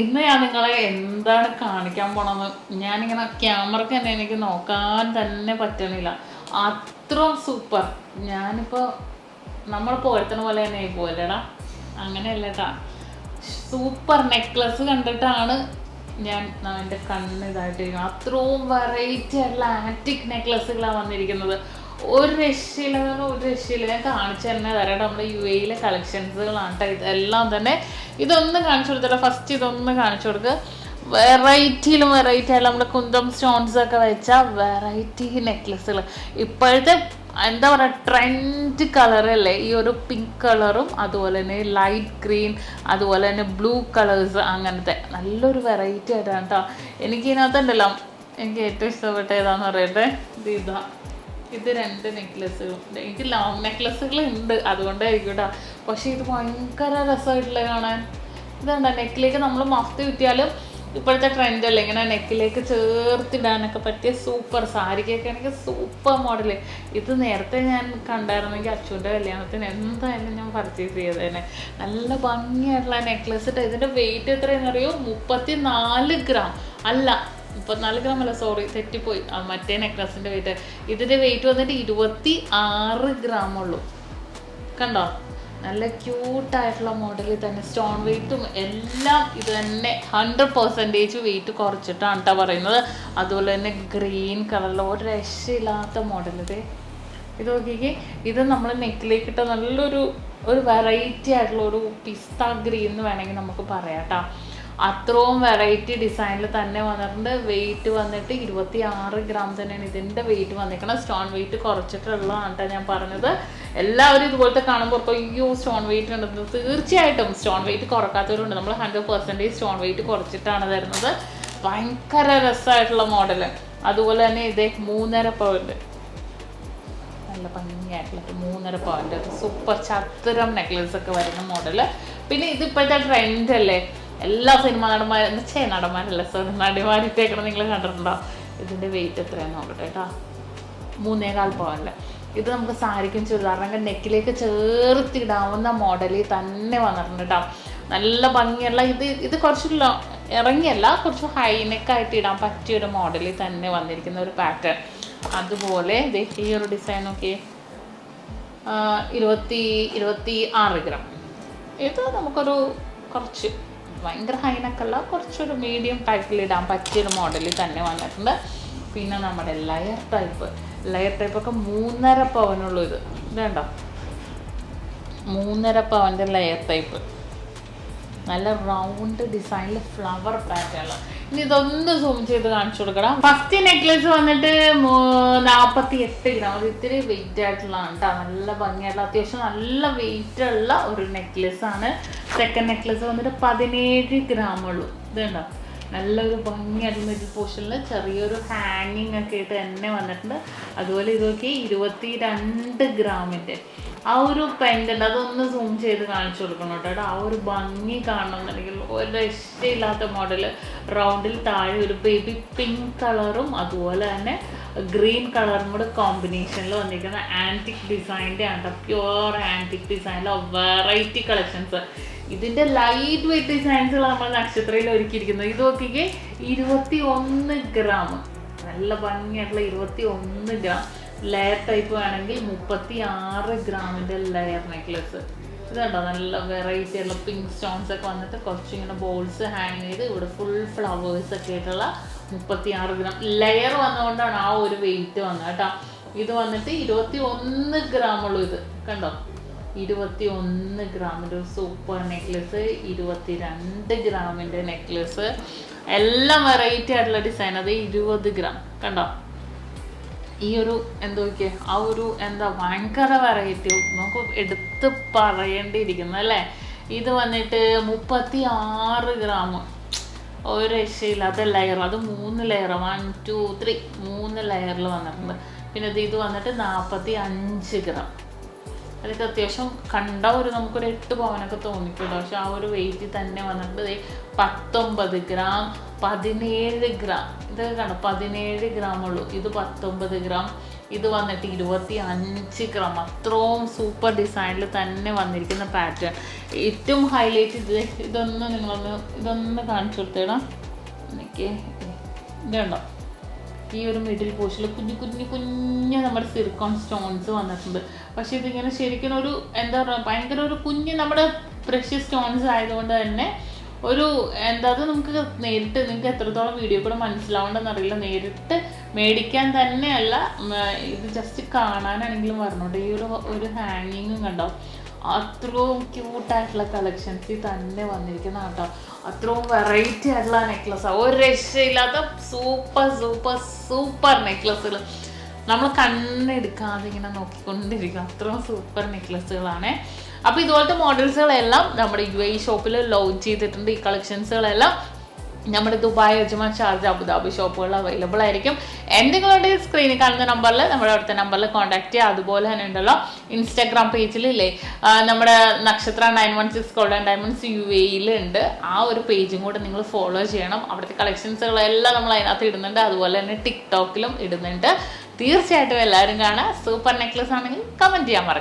ഇന്ന് ഞാൻ നിങ്ങളെ എന്താണ് കാണിക്കാൻ പോണെന്ന് ഞാനിങ്ങനെ ക്യാമറക്ക് തന്നെ എനിക്ക് നോക്കാൻ തന്നെ പറ്റണില്ല. അത്രയും സൂപ്പർ ഞാനിപ്പോൾ നമ്മൾ പോരത്തണ പോലെ തന്നെ ആയി പോലടാ അങ്ങനെയല്ല സൂപ്പർ നെക്ലസ് കണ്ടിട്ടാണ് ഞാൻ എന്റെ കണ്ണ് ഇതായിട്ടിരിക്കുന്നത്. അത്രയും വെറൈറ്റി ആയിട്ടുള്ള ആന്റിക് നെക്ലസ്സുകളാണ് വന്നിരിക്കുന്നത്. ഒരു രക്ഷയില്ല എന്ന് ഒരു രക്ഷയില്ല. ഞാൻ കാണിച്ചു തന്നെ തരാം നമ്മുടെ യു എയിലെ കളക്ഷൻസുകളാണ് ഇതെല്ലാം തന്നെ ഇതൊന്ന് കാണിച്ചു കൊടുത്തല്ലോ ഫസ്റ്റ് ഇതൊന്ന് കാണിച്ചു കൊടുക്കുക വെറൈറ്റിയിലും വെറൈറ്റി ആയാലും നമ്മുടെ കുന്തം സ്റ്റോൺസ് ഒക്കെ വെച്ച വെറൈറ്റി നെക്ലസ്സുകൾ ഇപ്പോഴത്തെ എന്താ പറയുക ട്രെൻഡ് കളറല്ലേ ഈ ഒരു പിങ്ക് കളറും അതുപോലെ തന്നെ ലൈറ്റ് ഗ്രീൻ അതുപോലെ തന്നെ ബ്ലൂ കളേഴ്സ് അങ്ങനത്തെ നല്ലൊരു വെറൈറ്റി ആയിട്ടാണ് കേട്ടോ എനിക്ക് ഇതിനകത്തുണ്ടല്ലോ എനിക്ക് ഏറ്റവും ഇഷ്ടപ്പെട്ട ഏതാന്ന് പറയട്ടെ? ഇത്. ഇതാ രണ്ട് നെക്ലസ്സുകളും എനിക്ക് ലോങ് നെക്ലസ്സുകൾ ഉണ്ട്. അതുകൊണ്ടായിരിക്കും കേട്ടോ പക്ഷെ ഇത് ഭയങ്കര രസമായിട്ടില്ല കാണാൻ. ഇതുണ്ട? നെക്കിലേക്ക് നമ്മൾ മഫ്ത് കിട്ടിയാലും ഇപ്പോഴത്തെ ട്രെൻഡ് അല്ലേ? ഇങ്ങനെ നെക്കിലേക്ക് ചേർത്തിടാനൊക്കെ പറ്റിയ സൂപ്പർ സാരിക്കൊക്കെ ആണെങ്കിൽ സൂപ്പർ മോഡൽ ഇത് നേരത്തെ ഞാൻ കണ്ടായിരുന്നെങ്കിൽ അച്ഛന്റെ കല്യാണത്തിന് എന്തായാലും ഞാൻ പർച്ചേസ് ചെയ്തേനെ. നല്ല ഭംഗിയായിട്ടുള്ള നെക്ലസ് ഇതിന്റെ വെയിറ്റ് എത്രയാണെന്ന് അറിയോ മുപ്പത്തി നാല് ഗ്രാം അല്ല മുപ്പത്തിനാല് ഗ്രാം അല്ല സോറി തെറ്റിപ്പോയി. മറ്റേ നെക്ലസിന്റെ വെയിറ്റ് ഇതിന്റെ വെയിറ്റ് വന്നിട്ട് ഇരുപത്തി ആറ് ഗ്രാം ഉള്ളൂ. കണ്ടോ? നല്ല ക്യൂട്ടായിട്ടുള്ള മോഡലിൽ തന്നെ സ്റ്റോൺ വെയിറ്റും എല്ലാം ഇത് തന്നെ ഹൺഡ്രഡ് പെർസെന്റേജ് വെയിറ്റ് കുറച്ചിട്ടാണ് കേട്ടോ പറയുന്നത്. അതുപോലെ തന്നെ ഗ്രീൻ കളറിൽ ഒരു രക്ഷയില്ലാത്ത മോഡൽ ഇത്. ഇത് നോക്കിക്കേ ഇത് നമ്മൾ നെക്കിലേക്ക് ഇട്ട നല്ലൊരു ഒരു വെറൈറ്റി ആയിട്ടുള്ള ഒരു പിസ്ത ഗ്രീൻ എന്ന് വേണമെങ്കിൽ നമുക്ക് പറയാം കേട്ടോ അത്രയും വെറൈറ്റി ഡിസൈനിൽ തന്നെ വന്നിട്ടുണ്ട്. വെയിറ്റ് വന്നിട്ട് ഇരുപത്തി ആറ് ഗ്രാം തന്നെയാണ് ഇതിന്റെ വെയിറ്റ് വന്നിരിക്കുന്നത് സ്റ്റോൺ വെയിറ്റ് കുറച്ചിട്ടുള്ളതാണ് ഞാൻ പറഞ്ഞത്. എല്ലാവരും ഇതുപോലത്തെ കാണുമ്പോൾ അയ്യോ സ്റ്റോൺ വെയിറ്റ് ഉണ്ടെന്ന് തീർച്ചയായിട്ടും സ്റ്റോൺ വെയിറ്റ് കുറക്കാത്തവരുണ്ട്. നമ്മൾ ഹൺഡ്രഡ് പെർസെന്റേജ് സ്റ്റോൺ വെയിറ്റ് കുറച്ചിട്ടാണ് തരുന്നത്. ഭയങ്കര രസമായിട്ടുള്ള മോഡൽ അതുപോലെ തന്നെ ഇതേ മൂന്നര പവന്റെ നല്ല ഭംഗിയായിട്ടുള്ള മൂന്നര പവന്റെ സൂപ്പർ ചതുരം നെക്ലസ് ഒക്കെ വരുന്ന മോഡൽ പിന്നെ ഇതിപ്പോഴത്തെ ട്രെൻഡ് അല്ലേ? എല്ലാ സിനിമ നടന്മാരും ചേ നടന്മാരല്ല സോറി നടിമാരിട്ടേക്കണം നിങ്ങൾ കണ്ടിട്ടുണ്ടോ? ഇതിന്റെ വെയിറ്റ് എത്രയാണെന്ന് നോക്കട്ടെ കേട്ടോ. മൂന്നേകാൽ പവനിൽ ഇത് നമുക്ക് സാരിക്കും ചുരിദാറിനൊക്കെ നെക്കിലേക്ക് ചേർത്തിടാവുന്ന മോഡലിൽ തന്നെ വന്നിട്ടുണ്ട് കേട്ടോ. നല്ല ഭംഗിയുള്ള ഇത് ഇത് കുറച്ച് ഇറങ്ങിയല്ല കുറച്ച് ഹൈനെക്കായിട്ട് ഇടാൻ പറ്റിയ ഒരു മോഡലിൽ തന്നെ വന്നിരിക്കുന്ന ഒരു പാറ്റേൺ അതുപോലെ ഈ ഒരു ഡിസൈൻ നോക്കിയേ. ആ, ഇരുപത്തി ഇരുപത്തി ആറ് ഗ്രാം ഇത് നമുക്കൊരു കുറച്ച് ഭയങ്കര ഹൈനക്കല്ല കുറച്ചൊരു മീഡിയം ഇടാൻ പറ്റിയൊരു മോഡലിൽ തന്നെ വന്നിട്ടുണ്ട്. പിന്നെ നമ്മുടെ ലയർ ടൈപ്പ് ലയർ ടൈപ്പൊക്കെ മൂന്നര പവനുള്ളൂ ഇത്. ഇതുണ്ടോ മൂന്നര പവന്റെ ലെയർ ടൈപ്പ് നല്ല റൗണ്ട് ഡിസൈനിൽ ഫ്ലവർ പാറ്റേൺ ഇനി ഇതൊന്ന് സൂം ചെയ്ത് കാണിച്ചു കൊടുക്കണം. ഫസ്റ്റ് നെക്ലസ് വന്നിട്ട് നാൽപ്പത്തി എട്ട് ഗ്രാം. അത് ഇത്തിരി വെയിറ്റ് ആയിട്ടുള്ളതാണ് കേട്ടോ നല്ല ഭംഗിയായിട്ടുള്ള അത്യാവശ്യം നല്ല വെയിറ്റ് ഉള്ള ഒരു നെക്ലസ് ആണ്. സെക്കൻഡ് നെക്ലസ് വന്നിട്ട് പതിനേഴ് ഗ്രാം ഉള്ളൂ. ഇതുണ്ടോ നല്ലൊരു ഭംഗിയായിട്ടുള്ള ഒരു പോർഷനിൽ ചെറിയൊരു ഹാങ്ങിങ് ഒക്കെ ആയിട്ട് തന്നെ വന്നിട്ടുണ്ട്. അതുപോലെ ഇതൊക്കെ ഇരുപത്തി രണ്ട് ഗ്രാമിന്റെ ആ ഒരു പെൻഡന്റ് അതൊന്ന് സൂം ചെയ്ത് കാണിച്ചു കൊടുക്കണം കേട്ടോ. ആ ഒരു ഭംഗി കാണണം എന്നുണ്ടെങ്കിൽ ഒരു രക്ഷയില്ലാത്ത മോഡൽ റൗണ്ടിൽ താഴെ ഒരു ബേബി പിങ്ക് കളറും അതുപോലെ തന്നെ ഗ്രീൻ കളറും കൂടെ കോമ്പിനേഷനിൽ വന്നിരിക്കുന്ന ആന്റിക് ഡിസൈന്റെ ആണ് പ്യുവർ ആന്റിക് ഡിസൈനിലെ വെറൈറ്റി കളക്ഷൻസ് ഇതിന്റെ ലൈറ്റ് വെയിറ്റ് ഡിസൈൻസുകൾ നമ്മൾ നക്ഷത്രയിൽ ഒരുക്കിയിരിക്കുന്നത് ഇത് നോക്കിക്കേ ഇരുപത്തി ഒന്ന് ഗ്രാം നല്ല ഭംഗിയായിട്ടുള്ള ഇരുപത്തി ഒന്ന് ഗ്രാം ലെയർ ടൈപ്പ് വേണമെങ്കിൽ മുപ്പത്തി ആറ് ഗ്രാമിന്റെ ലെയർ നെക്ലസ് ഇതുണ്ടോ നല്ല വെറൈറ്റി ഉള്ള പിങ്ക് സ്റ്റോൺസ് ഒക്കെ വന്നിട്ട് കുറച്ച് ഇങ്ങനെ ബോൾസ് ഹാങ് ചെയ്ത് ഇവിടെ ഫുൾ ഫ്ലവേഴ്സ് ഒക്കെ ആയിട്ടുള്ള മുപ്പത്തി ആറ് ഗ്രാം ലെയർ വന്നുകൊണ്ടാണ് ആ ഒരു വെയിറ്റ് വന്നത് കേട്ടോ. ഇത് വന്നിട്ട് ഇരുപത്തി ഒന്ന് ഗ്രാം ഉള്ളൂ ഇത്. കണ്ടോ? ഇരുപത്തി ഒന്ന് ഗ്രാമിന്റെ ഒരു സൂപ്പർ നെക്ലസ് ഇരുപത്തി രണ്ട് ഗ്രാമിന്റെ നെക്ലസ് എല്ലാം വെറൈറ്റി ആയിട്ടുള്ള ഡിസൈൻ അത് ഇരുപത് ഗ്രാം കണ്ടോ? ഈ ഒരു എന്താ ആ ഒരു എന്താ ഭയങ്കര വെറൈറ്റി നമുക്ക് എടുത്ത് പറയേണ്ടിയിരിക്കുന്നു അല്ലേ? ഇത് വന്നിട്ട് മുപ്പത്തി ആറ് ഗ്രാം ഒരു രക്ഷയില്ലാത്ത ലെയർ അത് മൂന്ന് ലെയർ വൺ ടു ത്രീ മൂന്ന് ലെയറിൽ വന്നിട്ടുണ്ട്. പിന്നെ ഇത് ഇത് വന്നിട്ട് നാൽപ്പത്തി അഞ്ച് ഗ്രാം അതൊക്കെ അത്യാവശ്യം കണ്ട ഒരു നമുക്കൊരു എട്ട് പവനൊക്കെ തോന്നിക്കുള്ളൂ പക്ഷെ ആ ഒരു വെയിറ്റ് തന്നെ വന്നിട്ട് പത്തൊമ്പത് ഗ്രാം പതിനേഴ് ഗ്രാം. ഇതൊക്കെ കണ്ടോ പതിനേഴ് ഗ്രാം ഉള്ളൂ. ഇത് പത്തൊമ്പത് ഗ്രാം. ഇത് വന്നിട്ട് ഇരുപത്തി അഞ്ച് ഗ്രാം. അത്രയും സൂപ്പർ ഡിസൈനിൽ തന്നെ വന്നിരിക്കുന്ന പാറ്റേൺ ഏറ്റവും ഹൈലൈറ്റ് ഇത്. ഇതൊന്ന് നിങ്ങളൊന്ന് ഇതൊന്ന് കാണിച്ചു കൊടുത്തേടാം. എനിക്ക് ഇതുണ്ടോ ഈ ഒരു മിഡിൽ പോർഷനിൽ കുഞ്ഞു കുഞ്ഞു കുഞ്ഞു നമ്മുടെ സിർക്കോൺ സ്റ്റോൺസ് വന്നിട്ടുണ്ട്. പക്ഷേ ഇതിങ്ങനെ ശരിക്കും ഒരു എന്താ പറയുക ഭയങ്കര ഒരു കുഞ്ഞ് നമ്മുടെ പ്രഷ്യസ് സ്റ്റോൺസ് ആയതുകൊണ്ട് തന്നെ ഒരു എന്താ നമുക്ക് നേരിട്ട് നിങ്ങൾക്ക് എത്രത്തോളം വീഡിയോ കൂടെ മനസ്സിലാവേണ്ടെന്ന് അറിയില്ല നേരിട്ട് മേടിക്കാൻ തന്നെയല്ല ഇത് ജസ്റ്റ് കാണാനാണെങ്കിലും പറഞ്ഞോട്ടെ. ഈ ഒരു ഒരു ഹാങ്ങിങ്ങും കണ്ടോ? അത്രയും ക്യൂട്ടായിട്ടുള്ള കളക്ഷൻസിൽ തന്നെ വന്നിരിക്കുന്ന കേട്ടോ അത്രയും വെറൈറ്റി ആയിട്ടുള്ള നെക്ലസ് ഒരു രക്ഷയില്ലാത്ത സൂപ്പർ സൂപ്പർ സൂപ്പർ നെക്ലസുകൾ നമ്മൾ കണ്ണെടുക്കാതെ ഇങ്ങനെ നോക്കിക്കൊണ്ടിരിക്കുക അത്രയും സൂപ്പർ നെക്ലസുകളാണ് അപ്പോൾ ഇതുപോലത്തെ മോഡൽസുകളെല്ലാം നമ്മുടെ യു എ ഷോപ്പിൽ ലോഞ്ച് ചെയ്തിട്ടുണ്ട്. ഈ കളക്ഷൻസുകളെല്ലാം നമ്മുടെ Dubai Ajman Sharjah Abu Dhabi ഷോപ്പുകൾ അവൈലബിൾ ആയിരിക്കും. എന്തെങ്കിലും സ്ക്രീനിൽ കാണുന്ന നമ്പറിൽ നമ്മുടെ അടുത്ത നമ്പറിൽ കോൺടാക്ട് ചെയ്യുക അതുപോലെ തന്നെ ഉണ്ടല്ലോ ഇൻസ്റ്റാഗ്രാം പേജിലില്ലേ നമ്മുടെ Nakshatra nine one six golden diamonds U എയിലുണ്ട് ആ ഒരു പേജും കൂടെ നിങ്ങൾ ഫോളോ ചെയ്യണം. അവിടുത്തെ കളക്ഷൻസുകളെല്ലാം നമ്മൾ അതിനകത്ത് ഇടുന്നുണ്ട്. അതുപോലെ തന്നെ ടിക്ടോക്കിലും ഇടുന്നുണ്ട്. തീർച്ചയായിട്ടും എല്ലാവരും കാണാം. സൂപ്പർ നെക്ലസ് ആണെങ്കിൽ കമന്റ് ചെയ്യാൻ മറക്കും